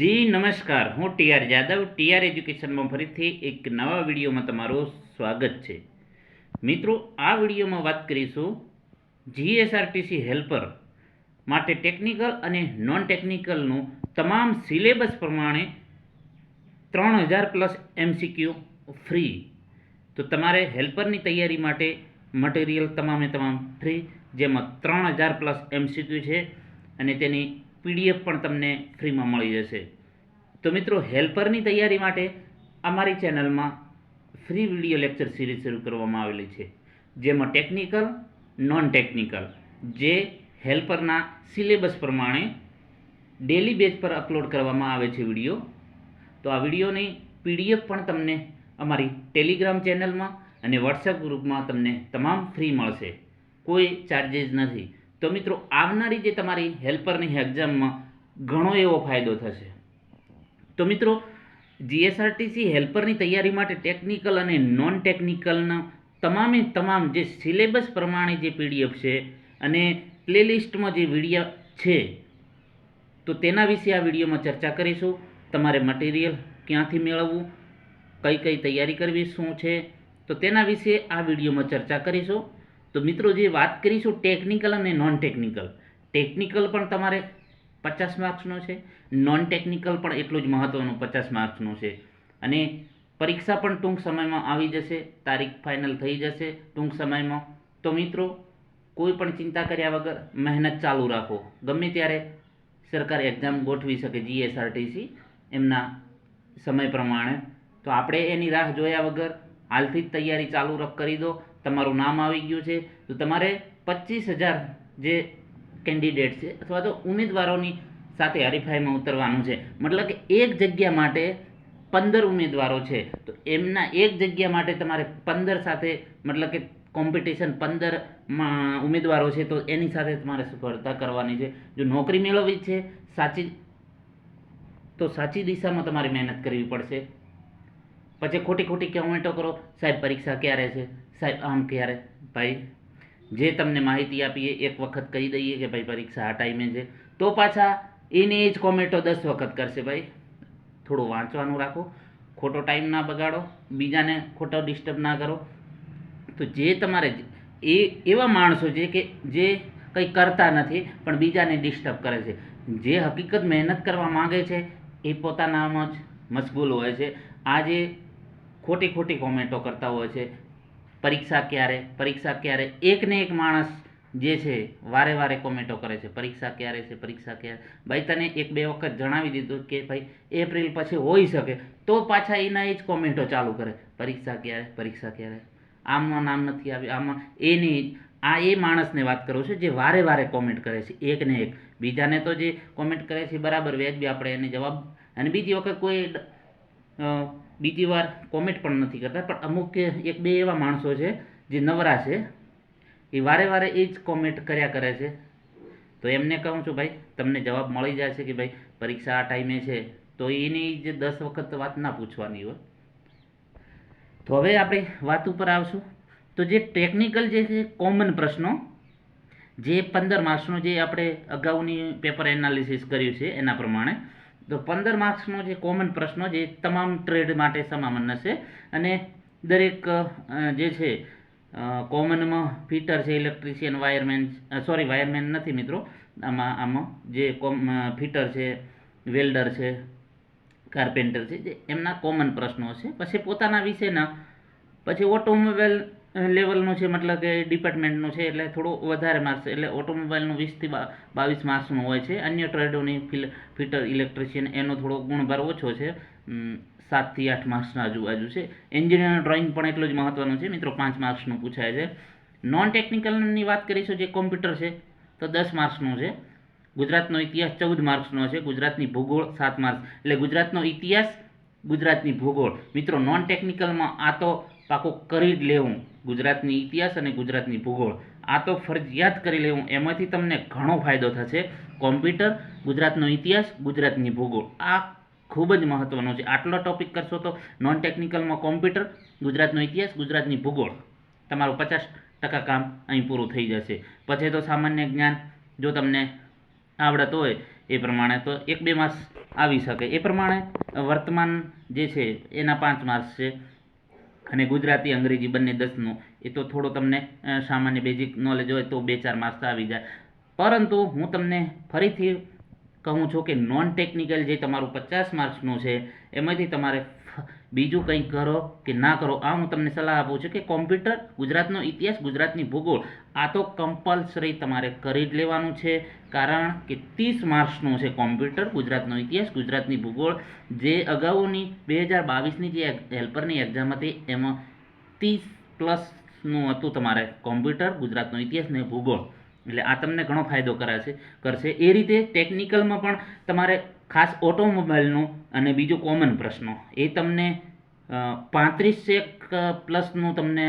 જી, નમસ્કાર. હું TR Jadav TR એજ્યુકેશનમાં ફરીથી એક નવા વિડીયોમાં તમારું સ્વાગત છે. મિત્રો, આ વિડીયોમાં વાત કરીશું જીએસઆરટીસી હેલ્પર માટે ટેકનિકલ અને નોન ટેકનિકલનું તમામ સિલેબસ પ્રમાણે ત્રણ હજાર પ્લસ એમસીક્યુ ફ્રી. તો તમારે હેલ્પરની તૈયારી માટે મટીરિયલ તમામે તમામ ફ્રી, જેમાં ત્રણ હજાર પ્લસ એમસીક્યુ છે અને તેની પીડીએફ પણ તમને ફ્રીમાં મળી જશે. તો મિત્રો, હેલ્પરની તૈયારી માટે અમારી ચેનલમાં ફ્રી વીડિયો લેક્ચર સિરીઝ શરૂ કરવામાં આવેલી છે. જેમાં ટેકનિકલ નોન ટેકનિકલ જે હેલ્પરના સિલેબસ પ્રમાણે ડેલી બેઝ પર અપલોડ કરવામાં આવે છે વીડિયો. તો આ વિડીયોની પીડીએફ પણ તમને અમારી ટેલિગ્રામ ચેનલમાં અને વોટ્સએપ ગ્રુપમાં તમને તમામ ફ્રી મળશે. કોઈ ચાર્જિસ નથી. તો મિત્રો, આવનારી જે તમારી હેલ્પરની એક્ઝામમાં ઘણો એવો ફાયદો થશે. તો મિત્રો જીએસઆરટીસી હેલ્પરની તૈયારી માટે ટેકનિકલ અને નોન ટેકનિકલના તમામે તમામ જે સિલેબસ પ્રમાણે જે પીડીએફ છે અને પ્લેલિસ્ટમાં જે વીડિયો છે, તો તેના વિશે આ વિડીયોમાં ચર્ચા કરીશું. તમારે મટીરિયલ ક્યાંથી મેળવવું, કઈ કઈ તૈયારી કરવી, શું છે, તો તેના વિશે આ વિડીયોમાં ચર્ચા કરીશું. તો મિત્રો જે વાત કરીશું ટેકનિકલ અને નોન ટેકનિકલ ટેકનિકલ પણ તમારે પચાસ માર્ક્સનો છે. નોન ટેકનિકલ પણ એટલું જ મહત્ત્વનું પચાસ માર્ક્સનું છે. અને પરીક્ષા પણ ટૂંક સમયમાં આવી જશે. તારીખ ફાઇનલ થઈ જશે ટૂંક સમયમાં. તો મિત્રો, કોઈ પણ ચિંતા કર્યા વગર મહેનત ચાલુ રાખો. ગમે ત્યારે સરકાર એક્ઝામ ગોઠવી શકે જીએસઆરટીસી એમના સમય પ્રમાણે. તો આપણે એની રાહ જોયા વગર હાલથી જ તૈયારી ચાલુ કરી દો. તમારું નામ આવી ગયું છે, તો તમારે પચીસ હજાર જે કેન્ડિડેટ છે અથવા તો ઉમેદવારોની સાથે હરીફાઈમાં ઉતરવાનું છે. મતલબ કે એક જગ્યા માટે પંદર ઉમેદવારો છે. તો એમના એક જગ્યા માટે તમારે પંદર સાથે, મતલબ કે કોમ્પિટિશન પંદર ઉમેદવારો છે, તો એની સાથે તમારે સ્પર્ધા કરવાની છે. જો નોકરી મેળવવી છે, સાચી, તો સાચી દિશામાં તમારે મહેનત કરવી પડશે. પછી ખોટી ખોટી કમેન્ટો કરો, સાહેબ પરીક્ષા ક્યારે છે? સાહેબ, આમ ક્યારે? ભાઈ, જે તમને માહિતી આપીએ, એક વખત કહી દઈએ કે ભાઈ, પરીક્ષા આ ટાઈમે છે. તો પાછા એની જ કોમેન્ટો દસ વખત કરશે ભાઈ. થોડું વાંચવાનું રાખો. ખોટો ટાઈમ ના બગાડો. બીજાને ખોટો ડિસ્ટર્બ ના કરો. તો જે તમારે એ, એવા માણસો છે કે જે કંઈ કરતા નથી, પણ બીજાને ડિસ્ટર્બ કરે છે. જે હકીકત મહેનત કરવા માંગે છે, એ પોતાનામાં જ મશગુલ હોય છે. આ જે ખોટી ખોટી કોમેન્ટો કરતા હોય છે. પરીક્ષા ક્યારે? પરીક્ષા ક્યારે? એકને એક માણસ જે છે, વારે વારે કોમેન્ટો કરે છે, પરીક્ષા ક્યારે છે? પરીક્ષા ક્યારે? ભાઈ, તને એક બે વખત જણાવી દીધું કે ભાઈ, એપ્રિલ પછી હોઈ શકે. તો પાછા એના એ જ કોમેન્ટો ચાલુ કરે, પરીક્ષા ક્યારે? પરીક્ષા ક્યારે? આમમાં નામ નથી આવ્યું આમાં એની, આ એ માણસને વાત કરું છું જે વારે વારે કોમેન્ટ કરે છે, એકને એક. બીજાને તો જે કોમેન્ટ કરે છે, બરાબર, વ્યાજબી આપણે એને જવાબ, અને બીજી વખત કોઈ બીજી વાર કોમેન્ટ પણ નથી કરતા, પણ અમુક એક બે એવા માણસો છે જે નવરા છે, એ વારે વારે એ જ કોમેન્ટ કર્યા કરે છે. તો એમને કહું છું, ભાઈ, તમને જવાબ મળી જાય છે કે ભાઈ, પરીક્ષા આ ટાઈમે છે. તો એની જે દસ વખત વાત ના પૂછવાની હોય. તો હવે આપણે વાત ઉપર આવશું. તો જે ટેકનિકલ જે છે કોમન પ્રશ્નો, જે પંદર માર્ક્સનો જે આપણે અગાઉની પેપર એનાલિસિસ કર્યું છે, એના પ્રમાણે તો પંદર માર્ક્સનો જે કોમન પ્રશ્નો જે તમામ ટ્રેડ માટે સમાન હશે. અને દરેક જે છે કોમનમાં ફિટર છે ઇલેક્ટ્રિશિયન વાયરમેન સોરી વાયરમેન નથી મિત્રો. આમાં આમાં જે કોમ ફિટર છે વેલ્ડર છે કાર્પેન્ટર છે, જે એમના કોમન પ્રશ્નો છે પછી પોતાના વિશેના, પછી ઓટોમોબાઈલ લેવલનું છે, મતલબ કે ડિપાર્ટમેન્ટનું છે, એટલે થોડું વધારે માર્ક્સ, એટલે ઓટોમોબાઈલનું વીસથી બાવીસ માર્ક્સનું હોય છે. અન્ય ટ્રેડોની ફિલ ફિટર ઇલેક્ટ્રિશિયન, એનો થોડો ગુણભાર ઓછો છે. સાતથી આઠ માર્ક્સના આજુબાજુ છે. એન્જિનિયરનું ડ્રોઈંગ પણ એટલું જ મહત્ત્વનું છે, મિત્રો. પાંચ માર્ક્સનું પૂછાય છે. નોન ટેકનિકલની વાત કરીશું જે કોમ્પ્યુટર છે, તો દસ માર્ક્સનું છે. ગુજરાતનો ઇતિહાસ ચૌદ માર્ક્સનો છે. ગુજરાતની ભૂગોળ સાત માર્ક્સ. એટલે ગુજરાતનો ઇતિહાસ ગુજરાતની ભૂગોળ. મિત્રો નોન ટેકનિકલમાં આ તો પાકું કરી જ લેવું. ગુજરાતની ઇતિહાસ અને ગુજરાતની ભૂગોળ. આ તો ફરજિયાત કરી લેવું. એમાંથી તમને ઘણો ફાયદો થશે. કોમ્પ્યુટર, ગુજરાતનો ઇતિહાસ, ગુજરાતની ભૂગોળ. આ ખૂબ જ મહત્ત્વનો છે. આટલો ટોપિક કરશો તો નોન ટેકનિકલમાં કોમ્પ્યુટર, ગુજરાતનો ઇતિહાસ, ગુજરાતની ભૂગોળ. તમારું પચાસ ટકા કામ અહીં પૂરું થઈ જશે. પછી તો સામાન્ય જ્ઞાન, જો તમને આવડત હોય, એ પ્રમાણે તો એક બે માસ આવી શકે. એ પ્રમાણે વર્તમાન જે છે, એના પાંચ માર્ક્સ છે. અને ગુજરાતી, અંગ્રેજી બંને દસનું, એ તો થોડો તમને સામાન્ય બેઝિક નોલેજ હોય તો બે ચાર માર્ક્સ આવી જાય. પરંતુ હું તમને ફરીથી કહું છું કે નોન ટેકનિકલ જે તમારું પચાસ માર્ક્સનું છે, એમાંથી તમારે બીજું કંઈક કરો કે ના કરો, આ હું તમને સલાહ આપું છું કે કોમ્પ્યુટર ગુજરાતનો ઇતિહાસ, ગુજરાતની ભૂગોળ, આ તો કમ્પલસરી તમારે કરી જ લેવાનું છે. કારણ કે ત્રીસ માર્ક્સનું છે કોમ્પ્યુટર ગુજરાતનો ઇતિહાસ, ગુજરાતની ભૂગોળ. જે અગાઉની બે હજાર બાવીસની જે હેલ્પરની એક્ઝામ હતી, એમાં ત્રીસ પ્લસનું હતું તમારે કોમ્પ્યુટર ગુજરાતનો ઇતિહાસ ને ભૂગોળ. એટલે આ તમને ઘણો ફાયદો કરાશે, કરશે. એ રીતે ટેકનિકલમાં પણ તમારે ખાસ ઓટોમોબાઈલનો અને બીજું કોમન પ્રશ્નો, એ તમને પાંત્રીસ એક પ્લસનું તમને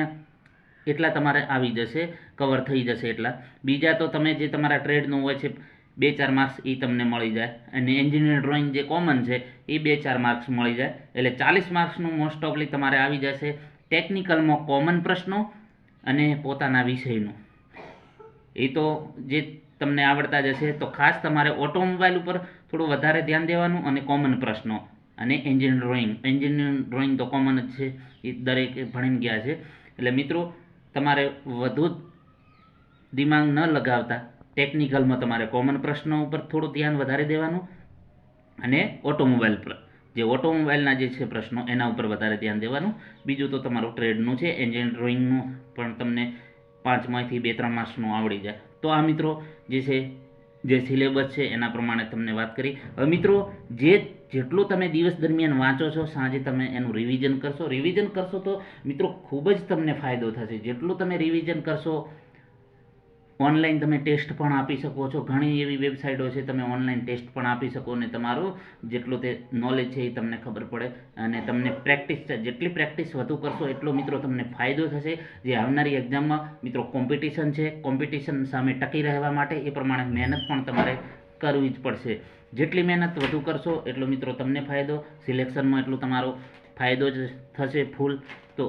એટલા તમારે આવી જશે, કવર થઈ જશે એટલા. બીજા તો તમે જે તમારા ટ્રેડનું હોય છે, બે ચાર માર્ક્સ એ તમને મળી જાય. અને એન્જિનિયર ડ્રોઈંગ જે કોમન છે એ બે ચાર માર્ક્સ મળી જાય. એટલે ચાલીસ માર્ક્સનું મોસ્ટ ઓફલી તમારે આવી જશે ટેકનિકલમાં કોમન પ્રશ્નો અને પોતાના વિષયનું. એ તો જે તમને આવડતા જશે તો ખાસ તમારે ઓટોમોબાઈલ ઉપર થોડું વધારે ધ્યાન દેવાનું અને કોમન પ્રશ્નો. અને એન્જિન ડ્રોઈંગ એન્જિન ડ્રોઈંગ તો કોમન જ છે. એ દરેક ભણીને ગયા છે. એટલે મિત્રો, તમારે વધુ દિમાગ ન લગાવતા. ટેકનિકલમાં તમારે કોમન પ્રશ્નો ઉપર થોડું ધ્યાન વધારે દેવાનું અને ઓટોમોબાઈલ પર. જે ઓટોમોબાઈલના જે છે પ્રશ્નો, એના ઉપર વધારે ધ્યાન દેવાનું. બીજું તો તમારું ટ્રેડનું છે. એન્જિન ડ્રોઈંગનું પણ તમને પાંચમાંથી બે, ત્રણ માર્ક્સનું આવડી જાય. તો આ મિત્રો જે છે, જે સિલેબસ છે એના પ્રમાણે તમને વાત કરી. હવે મિત્રો, જે જેટલું તમે દિવસ દરમિયાન વાંચો છો, સાંજે તમે એનું રિવિઝન કરશો. રિવિઝન કરશો તો મિત્રો ખૂબ જ તમને ફાયદો થશે. જેટલું તમે રિવિઝન કરશો ઓનલાઈન તમે ટેસ્ટ પણ આપી શકો છો. ઘણી એવી વેબસાઇટો છે, તમે ઓનલાઈન ટેસ્ટ પણ આપી શકો અને તમારું જેટલું તે નોલેજ છે એ તમને ખબર પડે અને તમને પ્રેક્ટિસ જેટલી પ્રેક્ટિસ વધુ કરશો એટલો મિત્રો તમને ફાયદો થશે. જે આવનારી એક્ઝામમાં મિત્રો કોમ્પિટિશન છે કોમ્પિટિશન સામે ટકી રહેવા માટે એ પ્રમાણે મહેનત પણ તમારે કરવી જ પડશે. જેટલી મહેનત વધુ કરશો એટલો મિત્રો તમને ફાયદો સિલેક્શનમાં એટલો તમારો ફાયદો જ થશે ફૂલ તો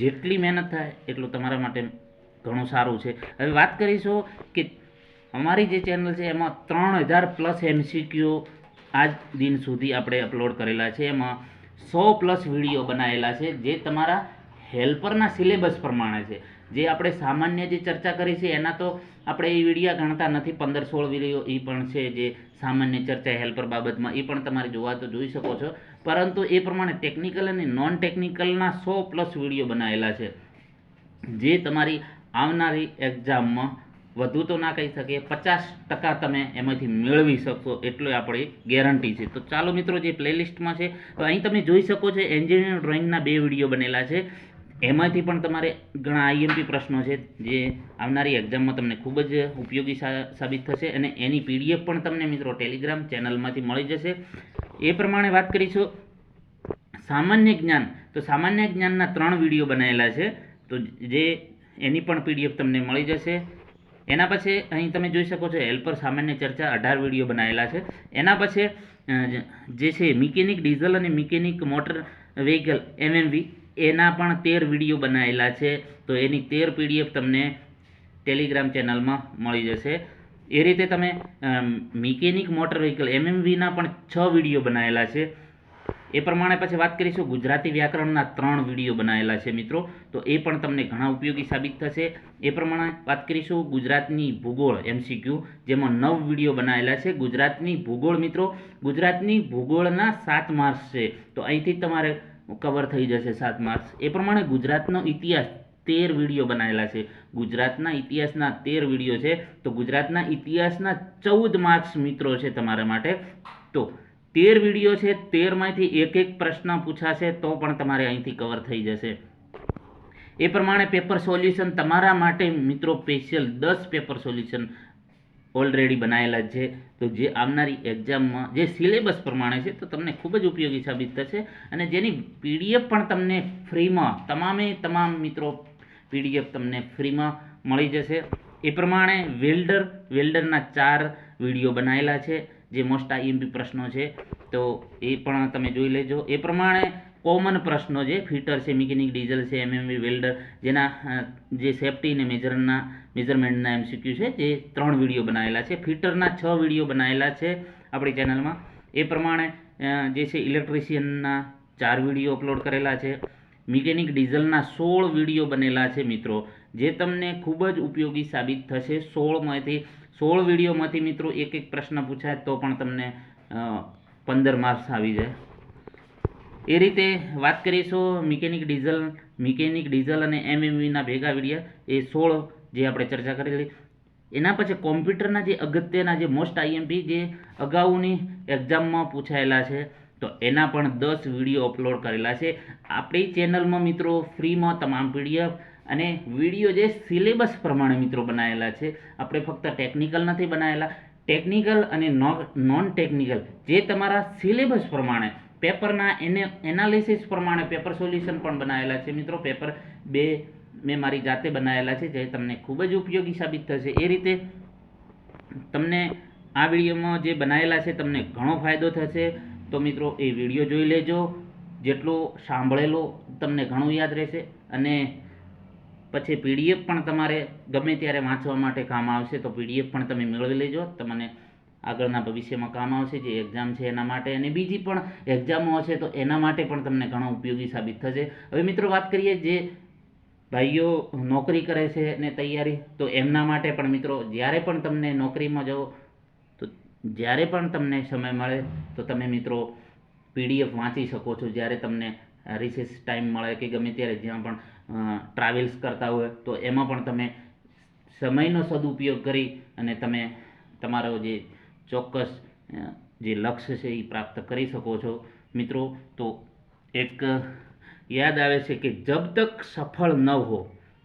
જેટલી મહેનત થાય એટલું તમારા માટે ઘણું સારું છે. હવે વાત કરીશું કે અમારી જે ચેનલ છે, એમાં ત્રણ હજાર પ્લસ એમસીક્યુ આજ દિન સુધી આપણે અપલોડ કરેલા છે. એમાં સો પ્લસ વીડિયો બનાવેલા છે, જે તમારા હેલ્પરના સિલેબસ પ્રમાણે છે. જે આપણે સામાન્ય જે ચર્ચા કરી છે, એના તો આપણે એ વિડીયા ગણતા નથી, પંદર સોળ વીડિયો એ પણ છે જે સામાન્ય ચર્ચા હેલ્પર બાબતમાં એ પણ તમારે જોવા તો જોઈ શકો છો. પરંતુ એ પ્રમાણે ટેકનિકલ અને નોન ટેકનિકલના સો પ્લસ વીડિયો બનાવેલા છે. જે તમારી આવનારી એક્ઝામમાં વધુ તો ના કહી શકીએ. પચાસ ટકા તમે એમાંથી મેળવી શકશો એટલો આપણી ગેરંટી છે. તો ચાલો મિત્રો, જે પ્લેલિસ્ટમાં છે, તો અહીં તમે જોઈ શકો છો એન્જિનિયર ડ્રોઈંગના બે વીડિયો બનેલા છે. એમાંથી પણ તમારે ઘણા આઈએમપી પ્રશ્નો છે, જે આવનારી એક્ઝામમાં તમને ખૂબ જ ઉપયોગી સાબિત થશે અને એની પીડીએફ પણ તમને મિત્રો ટેલિગ્રામ ચેનલમાંથી મળી જશે. એ પ્રમાણે વાત કરીશું. સામાન્ય જ્ઞાન. તો સામાન્ય જ્ઞાનના ત્રણ વીડિયો બનાવેલા છે. તો જે એની પણ પીડીએફ તમને મળી જશે. એના પછી અહીં તમે જોઈ શકો છો હેલ્પર સામાન્ય ચર્ચા અઢાર વીડિયો બનાવેલા છે. એના પછી જે છે મિકેનિક ડીઝલ અને મિકેનિક મોટર વ્હીકલ એમએમવી, એના પણ તેર વીડિયો બનાવેલા છે. તો એની તેર પીડીએફ તમને ટેલિગ્રામ ચેનલમાં મળી જશે. એ રીતે તમે મિકેનિક મોટર વ્હીકલ એમએમવીના પણ છ વીડિયો બનાવેલા છે. એ પ્રમાણે પછી વાત કરીશું ગુજરાતી વ્યાકરણના ત્રણ વીડિયો બનાવેલા છે મિત્રો. તો એ પણ તમને ઘણા ઉપયોગી સાબિત થશે. એ પ્રમાણે વાત કરીશું ગુજરાતની ભૂગોળ એમસીક્યુ જેમાં નવ વીડિયો બનાવેલા છે. ગુજરાતની ભૂગોળ મિત્રો, ગુજરાતની ભૂગોળના સાત માર્ક્સ છે. તો અહીંથી તમારે કવર થઈ જશે સાત માર્ક્સ. એ પ્રમાણે ગુજરાતનો ઇતિહાસ તેર વીડિયો બનાવેલા છે. ગુજરાતના ઇતિહાસના તેર વીડિયો છે. તો ગુજરાતના ઇતિહાસના ચૌદ માર્ક્સ મિત્રો છે તમારા માટે. તો તેર વીડિયો છે, તેરમાંથી એક એક પ્રશ્ન પૂછાશે, તો પણ તમારે અહીંથી કવર થઈ જશે. એ પ્રમાણે પેપર સોલ્યુશન તમારા માટે, મિત્રો સ્પેશિયલ દસ પેપર સોલ્યુશન ઓલરેડી બનાવેલા છે. તો જે આવનારી એક્ઝામમાં જે સિલેબસ પ્રમાણે છે, તો તમને ખૂબ જ ઉપયોગી સાબિત થશે. અને જેની પીડીએફ પણ તમને ફ્રીમાં, તમામે તમામ મિત્રો પીડીએફ તમને ફ્રીમાં મળી જશે. એ પ્રમાણે વેલ્ડર, વેલ્ડરના ચાર વીડિયો બનાવેલા છે. જે મોસ્ટ આઈએમપી પ્રશ્નો છે, તો એ પણ તમે જોઈ લેજો. એ પ્રમાણે કોમન પ્રશ્નો જે ફિટર છે મિકેનિક ડીઝલ છે એમએમવી વેલ્ડર જેના જે સેફટી અને મેજરના મેજરમેન્ટના એમસીક્યુ છે, જે ત્રણ વીડિયો બનાવેલા છે. ફિટરના છ વીડિયો બનાવેલા છે આપણી ચેનલમાં એ પ્રમાણે જે છે ઇલેક્ટ્રિશિયનના ચાર વીડિયો અપલોડ કરેલા છે. મિકેનિક ડીઝલના સોળ વીડિયો બનેલા છે મિત્રો. જે તમને ખૂબ જ ઉપયોગી સાબિત થશે. સોળમાંથી સોળ વિડીયોમાંથી મિત્રો એક એક પ્રશ્ન પૂછાય તો પણ તમને પંદર માર્ક્સ આવી જાય. એ રીતે વાત કરીશું મિકેનિક ડીઝલ મિકેનિક ડીઝલ અને એમએમવીના ભેગા વિડીયા. એ સોળ જે આપણે ચર્ચા કરેલી. એના પછી કોમ્પ્યુટરના જે અગત્યના જે મોસ્ટ આઈએમપી જે અગાઉની એક્ઝામમાં પૂછાયેલા છે, તો એના પણ દસ વીડિયો અપલોડ કરેલા છે. આપણી ચેનલમાં મિત્રો ફ્રીમાં તમામ પીડીએફ અને વીડિયો જે સિલેબસ પ્રમાણે મિત્રો બનાવેલા છે, આપણે ફક્ત ટેકનિકલ નથી બનાવેલા ટેકનિકલ અને નોન ટેકનિકલ જે તમારા સિલેબસ પ્રમાણે, પેપરના એને એનાલિસિસ પ્રમાણે પેપર સોલ્યુશન પણ બનાવેલા છે મિત્રો. પેપર બે મેં મારી જાતે બનાવેલા છે, જે તમને ખૂબ જ ઉપયોગી સાબિત થશે. એ રીતે તમને આ વિડીયોમાં જે બનાવેલા છે તમને ઘણો ફાયદો થશે. તો મિત્રો એ વીડિયો જોઈ લેજો. જેટલો સાંભળેલો તમને ઘણું યાદ રહેશે. અને પછી પીડીએફ પણ તમારે ગમે ત્યારે વાંચવા માટે કામ આવશે તો પીડીએફ પણ તમે મેળવી લેજો. તમને આગળના ભવિષ્યમાં કામ આવશે, જે એક્ઝામ છે એના માટે. અને બીજી પણ એક્ઝામો હશે તો એના માટે પણ તમને ઘણો ઉપયોગી સાબિત થશે. હવે મિત્રો વાત કરીએ જે ભાઈઓ નોકરી કરે છે ને તૈયારી, તો એમના માટે પણ મિત્રો જ્યારે પણ તમને નોકરીમાં જાઓ તો જ્યારે પણ તમને સમય મળે, તો તમે મિત્રો પીડીએફ વાંચી શકો છો. જ્યારે તમને રિસેસ ટાઈમ મળે કે ગમે ત્યારે જ્યાં પણ ટ્રાવેલ્સ કરતા હોય, તો એમાં પણ તમે સમયનો સદુપયોગ કરી અને તમે તમારો જે ચોક્કસ જે લક્ષ્ય છે એ પ્રાપ્ત કરી શકો છો. મિત્રો, તો એક યાદ આવે છે કે જબ તક સફળ ન હો,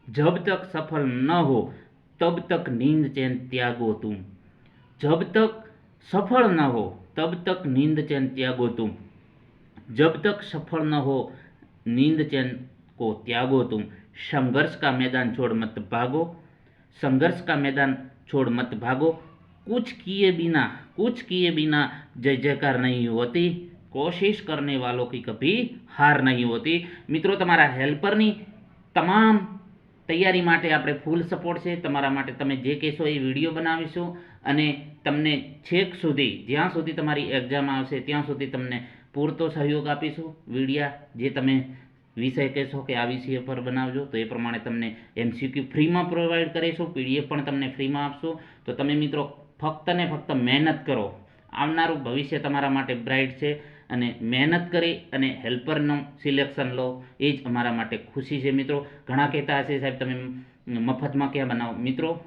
જબ તક સફળ ન હો, તબ તક નીંદ ચેન ત્યાગો તું જબ તક સફળ ન હો, તબ તક નીંદ ચેન ત્યાગો તું જબ તક સફળ ન હો, નીંદ ચેન को त्यागो तुम संघर्ष का मैदान छोड़ मत भागो संघर्ष का मैदान छोड़ मत भागो कुछ किए बिना कुछ किए बिना जय जयकार नहीं होती कोशिश करने वालों की कभी हार नहीं होती મિત્રો તમારા હેલ્પરની તમામ તૈયારી માટે આપણે ફૂલ સપોર્ટ છે તમારા માટે તમે જે કહેશો એ વિડીયો બનાવીશું અને તમને છેક સુધી જ્યાં સુધી તમારી એક્ઝામ આવશે ત્યાં સુધી તમને પૂરતો સહયોગ આપીશું વિડીયા જે તમે વિષય કહેશો કે આ વિષય પર બનાવજો, તો એ પ્રમાણે તમને એમસીક્યુ ફ્રીમાં પ્રોવાઈડ કરીશું પીડીએફ પણ તમને ફ્રીમાં આપશું. તો તમે મિત્રો ફક્ત ને ફક્ત મહેનત કરો. આવનારું ભવિષ્ય તમારા માટે બ્રાઇટ છે અને મહેનત કરી અને હેલ્પરનું સિલેક્શન લો. એ જ અમારા માટે ખુશી છે મિત્રો. ઘણા કહેતા હશે, સાહેબ, તમે મફતમાં ક્યાં બનાવો? મિત્રો,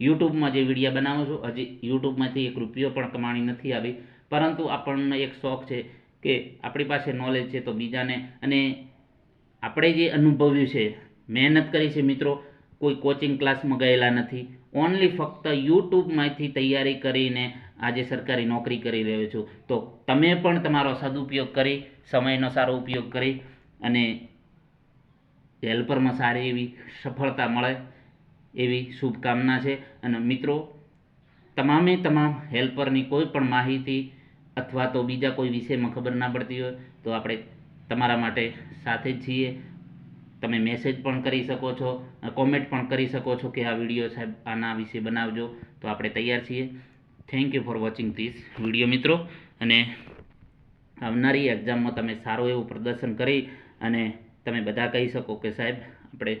યુટ્યુબમાં જે વિડીયા બનાવો છો, હજી યુટ્યુબમાંથી એક રૂપિયો પણ કમાણી નથી આવી. પરંતુ આપણને એક શોખ છે કે આપણી પાસે નોલેજ છે તો બીજાને અને આપણે જે અનુભવ્યું છે, મહેનત કરી છે મિત્રો, કોઈ કોચિંગ ક્લાસમાં ગયેલા નથી. ઓનલી ફક્ત યુટ્યુબમાંથી તૈયારી કરીને આજે સરકારી નોકરી કરી રહ્યો છું. તો તમે પણ તમારો સદુપયોગ કરી, સમયનો સારો ઉપયોગ કરી અને હેલ્પરમાં સારી એવી સફળતા મળે એવી શુભકામના છે. અને મિત્રો, તમામે તમામ હેલ્પરની કોઈ પણ માહિતી અથવા તો બીજા કોઈ વિષયમાં ખબર ના પડતી હોય, તો આપણે તમારા માટે સાથે જ છીએ. તમે મેસેજ પણ કરી શકો છો કોમેન્ટ પણ કરી શકો છો કે આ વીડિયો સાહેબ આના વિશે બનાવજો. તો આપણે તૈયાર છીએ. Thank you for watching this video મિત્રો. અને આવનારી એક્ઝામમાં તમે સારું એવું પ્રદર્શન કરી અને તમે બધા કહી શકો કે સાહેબ, આપણે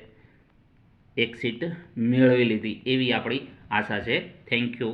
એક સીટ મેળવી લીધી એવી આપણી આશા છે. Thank you